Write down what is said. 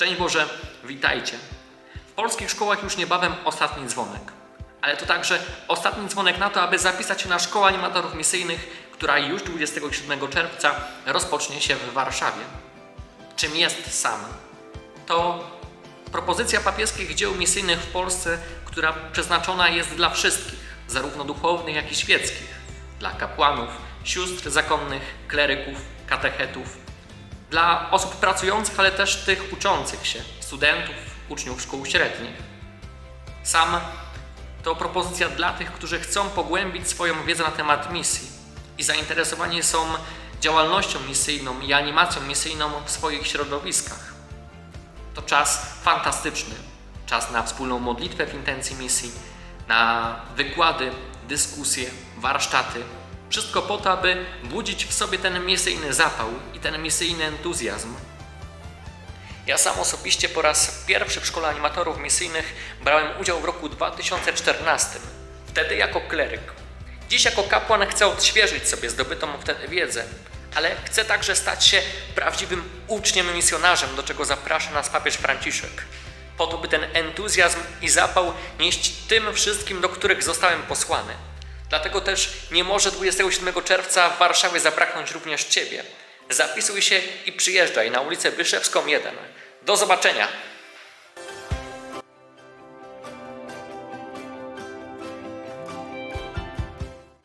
Szczęść Boże, witajcie. W polskich szkołach już niebawem ostatni dzwonek. Ale to także ostatni dzwonek na to, aby zapisać się na Szkołę Animatorów Misyjnych, która już 27 czerwca rozpocznie się w Warszawie. Czym jest SAM? To propozycja papieskich dzieł misyjnych w Polsce, która przeznaczona jest dla wszystkich, zarówno duchownych, jak i świeckich, dla kapłanów, sióstr zakonnych, kleryków, katechetów, dla osób pracujących, ale też tych uczących się, studentów, uczniów szkół średnich. Sam to propozycja dla tych, którzy chcą pogłębić swoją wiedzę na temat misji i zainteresowani są działalnością misyjną i animacją misyjną w swoich środowiskach. To czas fantastyczny, czas na wspólną modlitwę w intencji misji, na wykłady, dyskusje, warsztaty. Wszystko po to, aby budzić w sobie ten misyjny zapał i ten misyjny entuzjazm. Ja sam osobiście po raz pierwszy w Szkole Animatorów Misyjnych brałem udział w roku 2014, wtedy jako kleryk. Dziś jako kapłan chcę odświeżyć sobie zdobytą wtedy wiedzę, ale chcę także stać się prawdziwym uczniem misjonarzem, do czego zaprasza nas papież Franciszek. Po to, by ten entuzjazm i zapał nieść tym wszystkim, do których zostałem posłany. Dlatego też nie może 27 czerwca w Warszawie zabraknąć również Ciebie. Zapisuj się i przyjeżdżaj na ulicę Wyszewską 1. Do zobaczenia!